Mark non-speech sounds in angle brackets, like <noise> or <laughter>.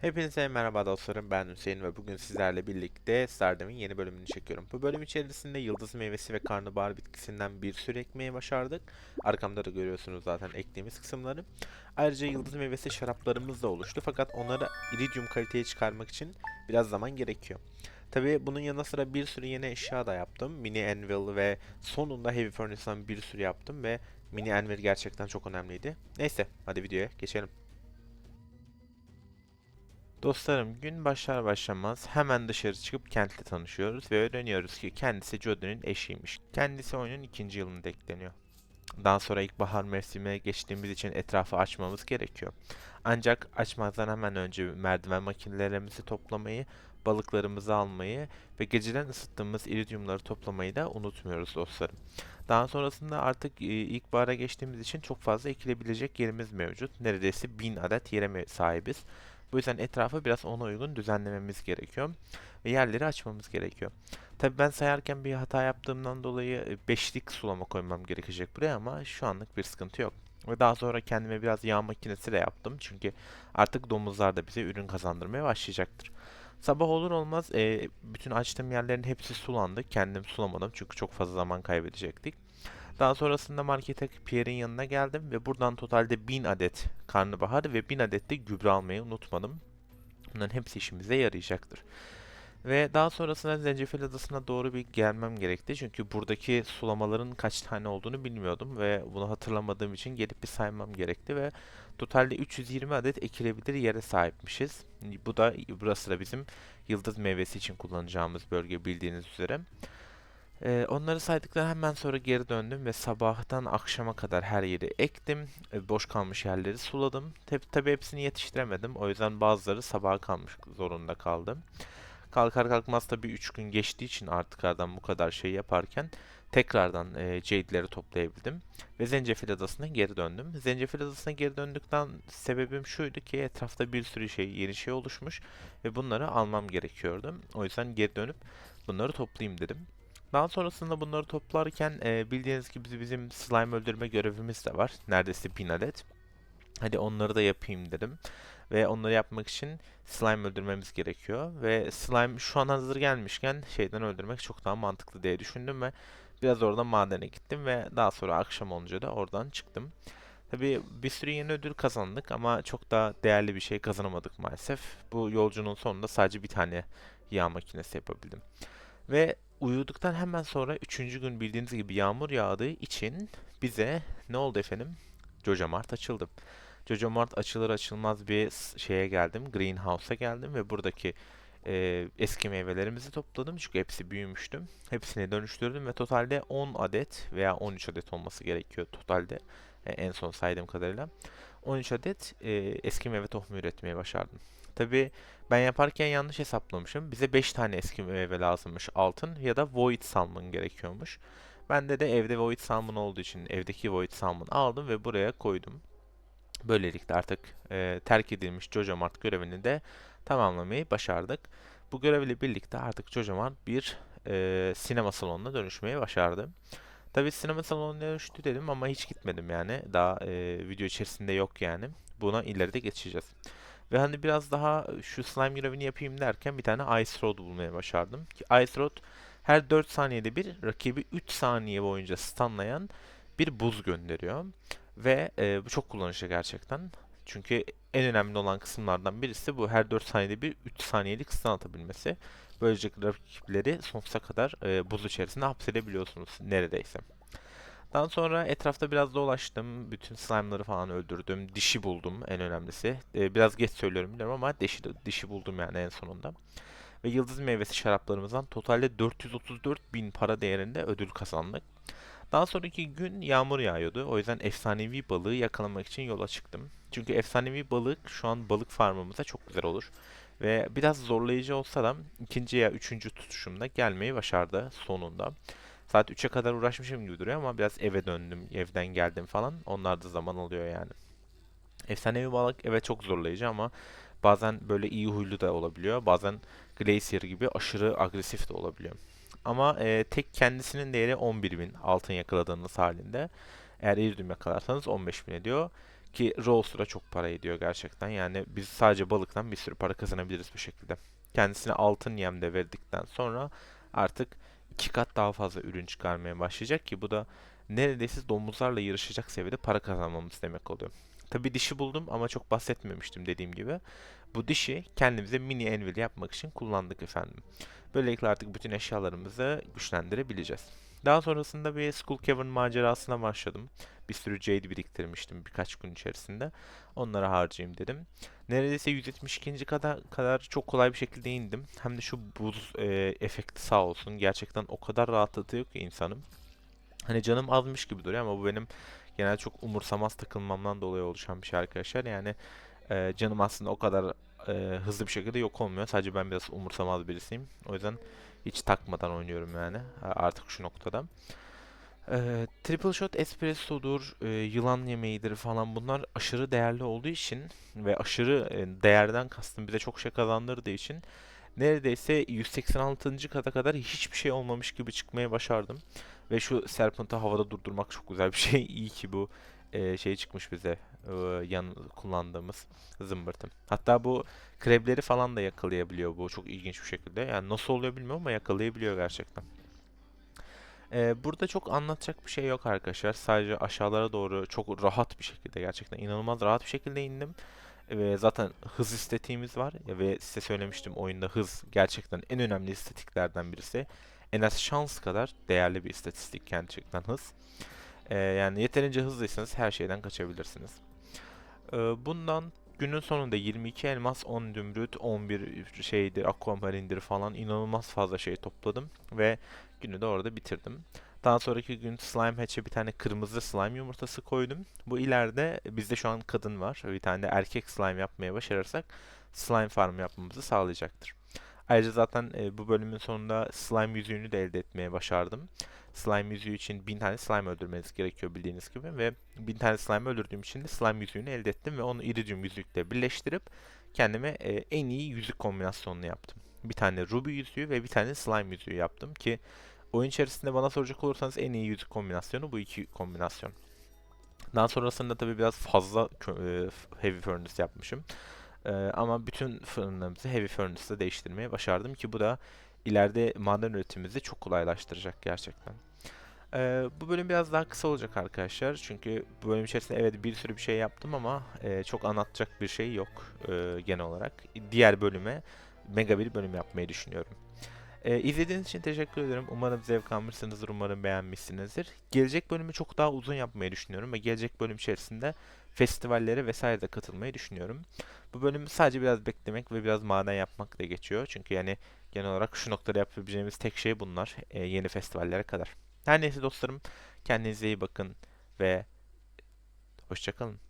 Hepinize merhaba dostlarım ben Hüseyin ve bugün sizlerle birlikte Stardam'ın yeni bölümünü çekiyorum. Bu bölüm içerisinde yıldız meyvesi ve karnabahar bitkisinden bir sürü ekmeği başardık. Arkamda da görüyorsunuz zaten ektiğimiz kısımları. Ayrıca yıldız meyvesi şaraplarımız da oluştu fakat onları iridium kaliteye çıkarmak için biraz zaman gerekiyor. Tabi bunun yanı sıra bir sürü yeni eşya da yaptım. Mini Anvil ve sonunda Heavy Furnace'dan bir sürü yaptım ve Mini Anvil gerçekten çok önemliydi. Neyse hadi videoya geçelim. Dostlarım gün başlar başlamaz hemen dışarı çıkıp kentle tanışıyoruz ve öğreniyoruz ki kendisi Jodie'nin eşiymiş. Kendisi oyunun ikinci yılında ekleniyor. Daha sonra ilkbahar mevsimine geçtiğimiz için etrafı açmamız gerekiyor. Ancak açmazdan hemen önce merdiven makinelerimizi toplamayı, balıklarımızı almayı ve geceden ısıttığımız iridiumları toplamayı da unutmuyoruz dostlarım. Daha sonrasında artık e, ilkbahara geçtiğimiz için çok fazla ekilebilecek yerimiz mevcut. Neredeyse 1000 adet yere sahibiz. Bu yüzden etrafı biraz ona uygun düzenlememiz gerekiyor. Ve yerleri açmamız gerekiyor. Tabi ben sayarken bir hata yaptığımdan dolayı e, beşlik sulama koymam gerekecek buraya ama şu anlık bir sıkıntı yok. Ve daha sonra kendime biraz yağ makinesi de yaptım. Çünkü artık domuzlar da bize ürün kazandırmaya başlayacaktır. Sabah olur olmaz e, bütün açtığım yerlerin hepsi sulandı. Kendim sulamadım çünkü çok fazla zaman kaybedecektik. Daha sonrasında markete Pierre'in yanına geldim ve buradan totalde 1000 adet karnabahar ve 1000 adet de gübre almayı unutmadım. Bunların hepsi işimize yarayacaktır. Ve daha sonrasında Zencefil Adası'na doğru bir gelmem gerekti. Çünkü buradaki sulamaların kaç tane olduğunu bilmiyordum ve bunu hatırlamadığım için gelip bir saymam gerekti ve totalde 320 adet ekilebilir yere sahipmişiz. Bu da burası da bizim yıldız meyvesi için kullanacağımız bölge bildiğiniz üzere. Ee, onları saydıktan hemen sonra geri döndüm ve sabahtan akşama kadar her yeri ektim. Ee, boş kalmış yerleri suladım. Tabi tabii hepsini yetiştiremedim. O yüzden bazıları sabaha kalmış zorunda kaldım. Kalkar kalkmaz tabii 3 gün geçtiği için artık aradan bu kadar şey yaparken tekrardan e, Jade'leri toplayabildim. Ve Zencefil Adası'na geri döndüm. Zencefil Adası'na geri döndükten sebebim şuydu ki etrafta bir sürü şey, yeni şey oluşmuş ve bunları almam gerekiyordu. O yüzden geri dönüp bunları toplayayım dedim. Daha sonrasında bunları toplarken e, bildiğiniz gibi bizim slime öldürme görevimiz de var. Neredeyse 1000 adet. Hadi onları da yapayım dedim. Ve onları yapmak için slime öldürmemiz gerekiyor. Ve slime şu an hazır gelmişken şeyden öldürmek çok daha mantıklı diye düşündüm ve biraz orada madene gittim ve daha sonra akşam olunca da oradan çıktım. Tabii bir sürü yeni ödül kazandık ama çok da değerli bir şey kazanamadık maalesef. Bu yolcunun sonunda sadece bir tane yağ makinesi yapabildim. Ve uyuduktan hemen sonra üçüncü gün bildiğiniz gibi yağmur yağdığı için bize ne oldu efendim? Jojo Mart açıldı. Jojo Mart açılır açılmaz bir şeye geldim. Greenhouse'a geldim ve buradaki e, eski meyvelerimizi topladım. Çünkü hepsi büyümüştü. Hepsini dönüştürdüm ve totalde 10 adet veya 13 adet olması gerekiyor totalde. e, en son saydığım kadarıyla. 13 adet e, eski meyve tohumu üretmeye başardım. Tabii ben yaparken yanlış hesaplamışım. Bize 5 tane eski meyve lazımmış altın ya da void salmon gerekiyormuş. Bende de evde void salmon olduğu için evdeki void salmon aldım ve buraya koydum. Böylelikle artık e, terk edilmiş Jojo Mart görevini de tamamlamayı başardık. Bu görevle birlikte artık Jojo Mart bir e, sinema salonuna dönüşmeyi başardı. Tabii sinema salonuna dönüştü dedim ama hiç gitmedim yani. Daha e, video içerisinde yok yani. Buna ileride geçeceğiz. Ve hani biraz daha şu slime görevini yapayım derken bir tane Ice Rod bulmaya başardım. Ki Ice Rod her 4 saniyede bir rakibi 3 saniye boyunca stunlayan bir buz gönderiyor. Ve e, bu çok kullanışlı gerçekten. Çünkü en önemli olan kısımlardan birisi bu her 4 saniyede bir 3 saniyelik stun atabilmesi. Böylece rakipleri sonsuza kadar e, buz içerisinde hapsedebiliyorsunuz neredeyse. Daha sonra etrafta biraz dolaştım. Bütün slime'ları falan öldürdüm. Dişi buldum en önemlisi. Ee, biraz geç söylüyorum biliyorum ama dişi, dişi buldum yani en sonunda. Ve yıldız meyvesi şaraplarımızdan totalde 434 bin para değerinde ödül kazandık. Daha sonraki gün yağmur yağıyordu. O yüzden efsanevi balığı yakalamak için yola çıktım. Çünkü efsanevi balık şu an balık farmımıza çok güzel olur. Ve biraz zorlayıcı olsa da ikinci ya üçüncü tutuşumda gelmeyi başardı sonunda. Saat 3'e kadar uğraşmışım gibi duruyor ama biraz eve döndüm, evden geldim falan. Onlar da zaman alıyor yani. Efsanevi balık evet çok zorlayıcı ama bazen böyle iyi huylu da olabiliyor. Bazen Glacier gibi aşırı agresif de olabiliyor. Ama e, tek kendisinin değeri 11.000 altın yakaladığınız halinde. Eğer iridium yakalarsanız 15.000 ediyor. Ki roaster'a çok para ediyor gerçekten. Yani biz sadece balıktan bir sürü para kazanabiliriz bu şekilde. Kendisine altın yem de verdikten sonra artık iki kat daha fazla ürün çıkarmaya başlayacak ki bu da neredeyse domuzlarla yarışacak seviyede para kazanmamız demek oluyor. Tabi dişi buldum ama çok bahsetmemiştim dediğim gibi. Bu dişi kendimize mini anvil yapmak için kullandık efendim. Böylelikle artık bütün eşyalarımızı güçlendirebileceğiz. Daha sonrasında bir Skull Cavern macerasına başladım. Bir sürü Jade biriktirmiştim birkaç gün içerisinde. Onları harcayayım dedim. Neredeyse 172. kadar, kadar çok kolay bir şekilde indim. Hem de şu buz e, efekti sağ olsun. Gerçekten o kadar rahatlatıyor ki insanım. Hani canım azmış gibi duruyor ama bu benim genel çok umursamaz takılmamdan dolayı oluşan bir şey arkadaşlar. Yani e, canım aslında o kadar e, hızlı bir şekilde yok olmuyor. Sadece ben biraz umursamaz birisiyim. O yüzden hiç takmadan oynuyorum yani artık şu noktada. E, triple shot espresso'dur, e, yılan yemeğidir falan bunlar aşırı değerli olduğu için ve aşırı e, değerden kastım bize çok şey kazandırdığı için neredeyse 186. kata kadar hiçbir şey olmamış gibi çıkmaya başardım. Ve şu Serpent'ı havada durdurmak çok güzel bir şey. <laughs> İyi ki bu e, şey çıkmış bize e, yan kullandığımız zımbırtı. Hatta bu krebleri falan da yakalayabiliyor bu çok ilginç bir şekilde. Yani nasıl oluyor bilmiyorum ama yakalayabiliyor gerçekten. E, burada çok anlatacak bir şey yok arkadaşlar. Sadece aşağılara doğru çok rahat bir şekilde gerçekten inanılmaz rahat bir şekilde indim. Ve zaten hız istatiğimiz var ve size söylemiştim oyunda hız gerçekten en önemli istatiklerden birisi. En az şans kadar değerli bir istatistik gerçekten hız. Ee, yani yeterince hızlıysanız her şeyden kaçabilirsiniz. Ee, bundan günün sonunda 22 elmas, 10 dümrüt, 11 şeydir, aquamarindir falan inanılmaz fazla şey topladım ve günü de orada bitirdim. Daha sonraki gün slime hatch'e bir tane kırmızı slime yumurtası koydum. Bu ileride bizde şu an kadın var. Bir tane de erkek slime yapmaya başarırsak slime farm yapmamızı sağlayacaktır. Ayrıca zaten e, bu bölümün sonunda slime yüzüğünü de elde etmeye başardım. Slime yüzüğü için 1000 tane slime öldürmeniz gerekiyor bildiğiniz gibi ve 1000 tane slime öldürdüğüm için de slime yüzüğünü elde ettim ve onu iridium yüzükle birleştirip kendime e, en iyi yüzük kombinasyonunu yaptım. Bir tane ruby yüzüğü ve bir tane slime yüzüğü yaptım ki oyun içerisinde bana soracak olursanız en iyi yüzük kombinasyonu bu iki kombinasyon. Daha sonrasında tabi biraz fazla e, heavy furnace yapmışım. Ama bütün fırınlarımızı heavy furnace'da değiştirmeye başardım ki bu da ileride maden üretimimizi çok kolaylaştıracak gerçekten. Ee, bu bölüm biraz daha kısa olacak arkadaşlar. Çünkü bu bölüm içerisinde evet bir sürü bir şey yaptım ama e, çok anlatacak bir şey yok e, genel olarak. Diğer bölüme mega bir bölüm yapmayı düşünüyorum. Ee, izlediğiniz için teşekkür ederim. Umarım zevk almışsınızdır. Umarım beğenmişsinizdir. Gelecek bölümü çok daha uzun yapmayı düşünüyorum ve gelecek bölüm içerisinde festivallere vesaire de katılmayı düşünüyorum. Bu bölüm sadece biraz beklemek ve biraz maden yapmakla geçiyor. Çünkü yani genel olarak şu noktada yapabileceğimiz tek şey bunlar. E, yeni festivallere kadar. Her neyse dostlarım kendinize iyi bakın ve hoşçakalın.